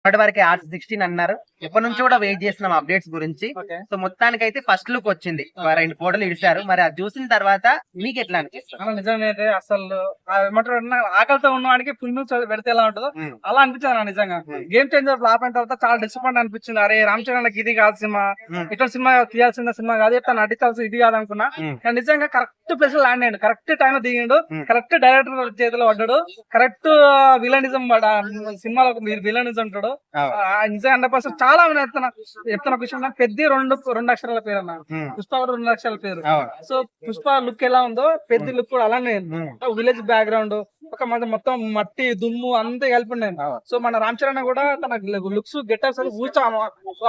ఇప్పటి వరకు arts sixteen అన్నారు. ఎప్పటి నుంచి కూడా వెయిట్ చేస్తున్నాం అప్డేట్స్ గురించి. సో మొత్తానికి అయితే ఫస్ట్ లుక్ వచ్చింది. రెండు ఫోటోలు ఇడిచారు. మరి అది చూసిన తర్వాత మీకు ఎట్లా అనిపిస్తుంది? నిజమైతే అసలు ఆకలితో ఉన్నవాడికి ఫుల్ పెడితే ఎలా ఉంటుందో. అలా అనిపించింది నిజంగా. గేమ్ చేంజర్ ఫ్లాప్ అయిన తర్వాత చాలా డిసప్పాయింట్ అనిపించింది. అరే రామ్ చరణ్ ఇది కాదు సినిమా. ఇట్లా సినిమా తీయాల్సిన సినిమా కాదు. ఇట్లా నటించాల్సిన ఇది కాదు అనుకున్నా. కానీ నిజంగా కరెక్ట్ ప్లేస్లో ల్యాండ్ అయ్యాడు. కరెక్ట్ టైం లో దిగిండు. కరెక్ట్ డైరెక్టర్ చేతిలో పడ్డాడు. కరెక్ట్ విలనిజం సినిమాలో విలనిజం ఉంటాడు ఆ, నిజంగా హండ్రెడ్ పర్సెంట్ చాలా ఉన్నాయి చెప్తున్నా చెప్తున్న ఒక విషయం పెద్ద రెండు రెండు అక్షరాల పేరు అన్న. పుష్ప కూడా రెండు అక్షరాల పేరు. సో పుష్ప లుక్ ఎలా ఉందో పెద్ద లుక్ కూడా అలానే. విలేజ్ బ్యాక్గ్రౌండ్ ఒక మన మొత్తం మట్టి దుమ్ము అంతా కలిపి. సో మన రామ్ చరణ్ కూడా తన లుక్స్ గెటప్స్ ఊచా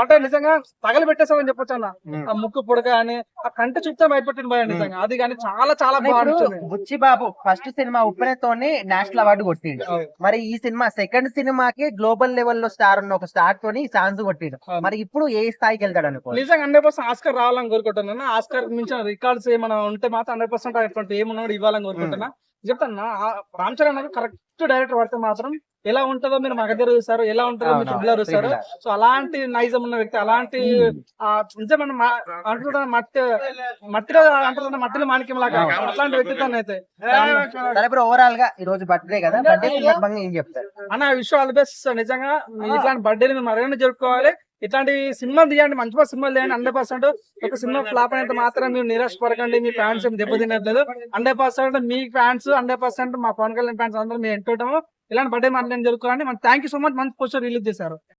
అంటే నిజంగా పగలు పెట్టేసామని చెప్పొచ్చు అన్న. ఆ ముక్కు పొడక అని ఆ కంట చూపుతా భయపెట్టిన భయం నిజంగా అది కానీ చాలా చాలా బాగా ఇప్పుడు అనిపించింది. బుచ్చి బాబు ఫస్ట్ సినిమా ఉప్పెనతోనే నేషనల్ అవార్డు కొట్టిండు. మరి ఈ సినిమా సెకండ్ సినిమాకి గ్లోబల్ లెవెల్లో స్టార్ ఉన్న ఒక స్టార్ తోని ఛాన్స్ కొట్టిండు. మరి ఇప్పుడు ఏ స్థాయికి వెళ్తాడు అనుకో నిజంగా హండ్రెడ్ పర్సెంట్ ఆస్కర్ రావాలని కోరుకుంటున్నాను ఆస్కర్ మించిన రికార్డ్స్ ఏమైనా ఉంటే మాత్రం హండ్రెడ్ పర్సెంట్ అటువంటి ఏమన్నా ఇవ్వాలని కోరుకుంటున్నా చెప్తాను రామ్ చరణ్ నాకు కరెక్ట్ డైరెక్టర్ పడితే మాత్రం ఎలా ఉంటుందో మీరు మగధర చూస్తారు ఎలా ఉంటుందో మీరు ట్రిబులర్ చూస్తారు సో అలాంటి నైజం ఉన్న వ్యక్తి అలాంటి ఆ నిజమైన అంటున్నా మట్టి మట్టిలో అంటున్న మట్టిలో మాణిక్యం లాగా అట్లాంటి వ్యక్తిత్వం అయితే. ఓవరాల్గా ఈ రోజు బర్త్డే కదా బర్త్డే సందర్భంగా ఏం చెప్తారు? అన్న విషయం ఆల్ బెస్ట్ నిజంగా. మీ ఇట్లాంటి బర్త్డేలు మేము మరొకటి జరుపుకోవాలి. ఇట్లాంటి సినిమాలు తీయండి మంచి మంచి సినిమాలు తీయండి హండ్రెడ్ పర్సెంట్ ఒక సినిమా ఫ్లాప్ అయినంత మాత్రం మీరు నిరాశ పడకండి మీ ఫ్యాన్స్ ఏం దెబ్బతినట్లేదు. హండ్రెడ్ పర్సెంట్ మీ ఫ్యాన్స్ హండ్రెడ్ పర్సెంట్ మా పవన్ కళ్యాణ్ ఫ్యాన్స్ అందరూ మేము ఎంటుంటాము ఇలాంటి బర్త్డే మాత్రం జరుపుకోవాలని మన థ్యాంక్ యూ సో మచ్ మంచి పోస్టర్ రిలీజ్ చేశారు.